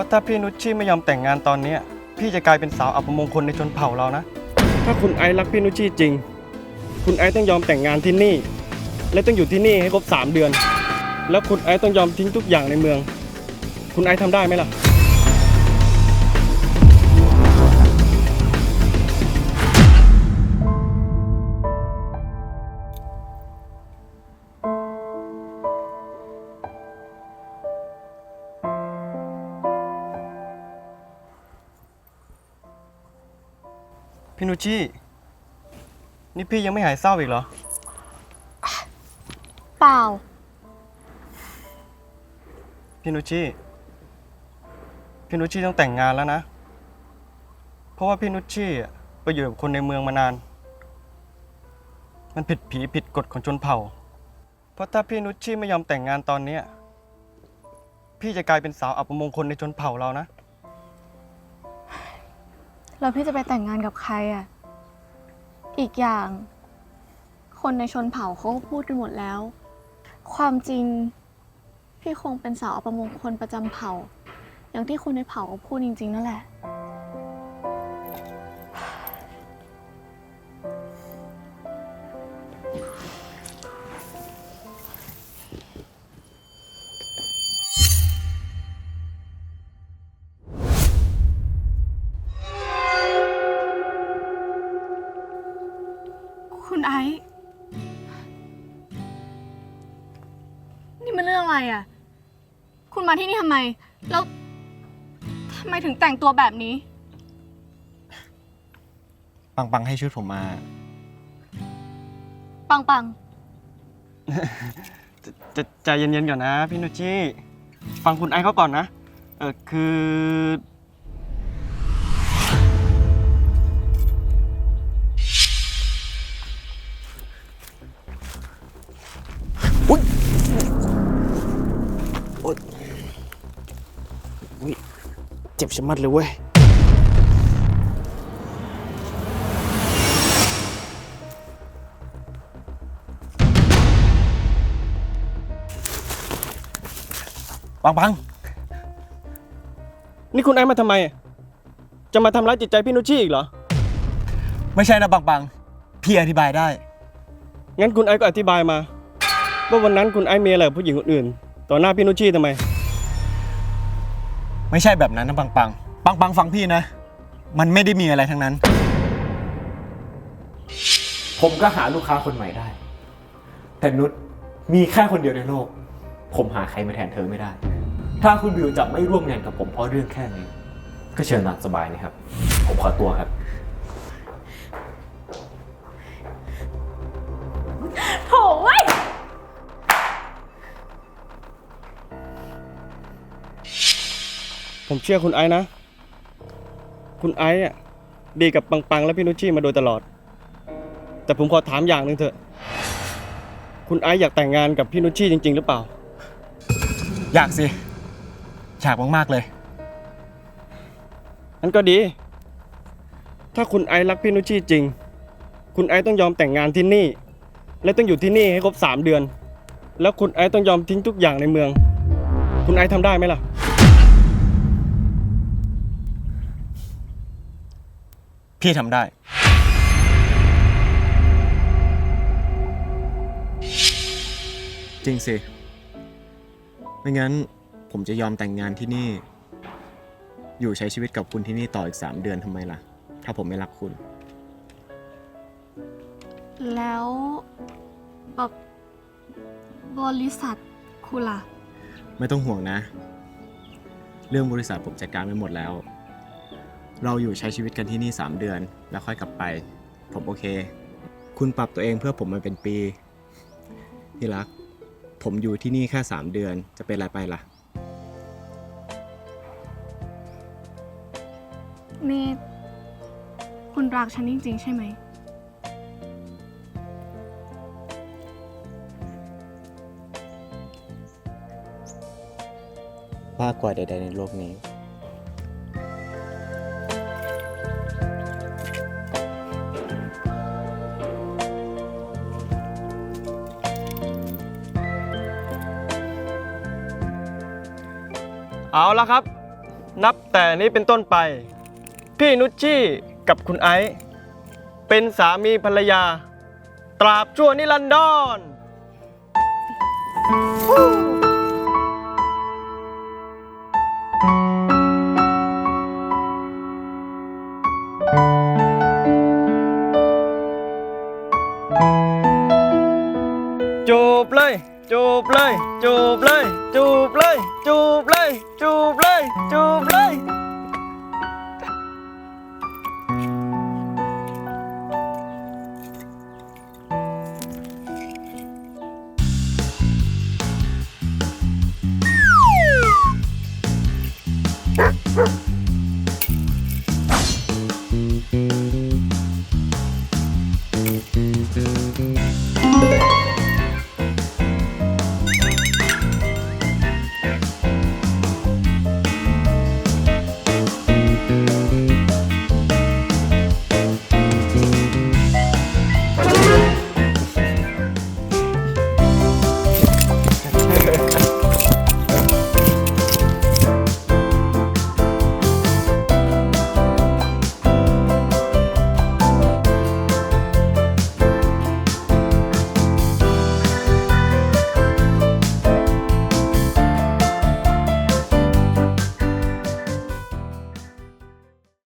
ราะถ้าพี่นุชชี่ไม่ยอมแต่งงานตอนเนี้ยพี่จะกลายเป็นสาวอัปมงคลในชนเผ่าเรานะ ถ้าคุณไอซ์รักพี่นุชชี่จริง คุณไอซ์ต้องยอมแต่งงานที่นี่ และต้องอยู่ที่นี่ให้ครบสามเดือน แล้วคุณไอซ์ต้องยอมทิ้งทุกอย่างในเมือง คุณไอซ์ทำได้ไหมล่ะ พี่นุชชี่ นี่พี่ยังไม่หายเศร้าอีกเหรอ เปล่า พี่นุชชี่ พี่นุชชี่ต้องแต่งงานแล้วนะ เพราะว่าพี่นุชชี่อะไปอยู่กับคนในเมืองมานาน มันผิดผีผิดกฎของชนเผ่า เพราะถ้าพี่นุชชี่ไม่ยอมแต่งงานตอนเนี้ยพี่จะกลายเป็นสาวอัปมงคลในชนเผ่าเรานะ แล้วพี่จะไปแต่งงานกับใครอะ อีกอย่าง คนในชนเผ่าเขาก็พูดกันหมดแล้ว ความจริง พี่คงเป็นสาวอัปมงคลประจำเผ่า อย่างที่คนในเผ่าเขาพูดจริง ๆ นั่นแหละ องอะไรอะ คุณมาที่นี่ทำไม แล้วทำไมถึงแต่งตัวแบบนี้ ปังปังให้ชุดผมมา ปังปังจะจะใจเย็นๆก่อนนะพี่นุชชี่ ฟังคุณไอซ์เขาก่อนนะ เออคือ เจ็บชะมัดเลยเว้ย ปังปังนี่คุณไอซ์มาทำไมจะมาทำร้ายจิตใจพี่นุชชี่อีกเหรอ ไม่ใช่นะปังปังพี่อธิบายได้ งั้นคุณไอซ์ก็อธิบายมา ว่าวันนั้นคุณไอซ์มีอะไรกับผู้หญิงคนอื่น ต่อหน้าพี่นุชชี่ทำไม ไม่ใช่แบบนั้นนะปังปังปังปังฟังพี่นะ มันไม่ได้มีอะไรทั้งนั้น ผมก็หาลูกค้าคนใหม่ได้ แต่นุชมีแค่คนเดียวในโลก ผมหาใครมาแทนเธอไม่ได้ ถ้าคุณบิวจะไม่ร่วมงานกับผมเพราะเรื่องแค่นี้ ก็เชิญตามสบายนะครับ ผมขอตัวครับ ชื่อคุณไอซ์นะ คุณไอซ์อะดีกับปังปังและพี่นุชชี่มาโดยตลอด แต่ผมขอถามอย่างหนึ่งเถอะ คุณไอซ์อยากแต่งงานกับพี่นุชชี่จริง ๆ หรือเปล่า อยากสิอยากมากๆเลย นั่นก็ดี ถ้าคุณไอซ์รักพี่นุชชี่จริง คุณไอซ์ต้องยอมแต่งงานที่นี่ และต้องอยู่ที่นี่ให้ครบสามเดือน แล้วคุณไอซ์ต้องยอมทิ้งทุกอย่างในเมือง คุณไอซ์ทำได้ไหมล่ะ พี่ทำได้ จริงสิ ไม่งั้นผมจะยอมแต่งงานที่นี่ อยู่ใช้ชีวิตกับคุณที่นี่ต่ออีก3เดือนทำไมล่ะ ถ้าผมไม่รักคุณ แล้วแบบบริษัทคุณล่ะ ไม่ต้องห่วงนะ เรื่องบริษัทผมจัดการไปหมดแล้ว เราอยู่ใช้ชีวิตกันที่นี่ 3 เดือน แล้วค่อยกลับไป ผมโอเค คุณปรับตัวเองเพื่อผมมาเป็นปี ที่รัก ผมอยู่ที่นี่แค่ 3 เดือน จะเป็นอะไรไปล่ะ นี่ คุณรักฉันจริงๆ ใช่ไหม มากกว่าใดๆในโลกนี้ เอาละครับ นับแต่นี้เป็นต้นไป พี่นุชชี่กับคุณไอซ์เป็นสามีภรรยา ตราบชั่วนิรันดรจูบเลยจูบเลยจูบเลยจูบเลย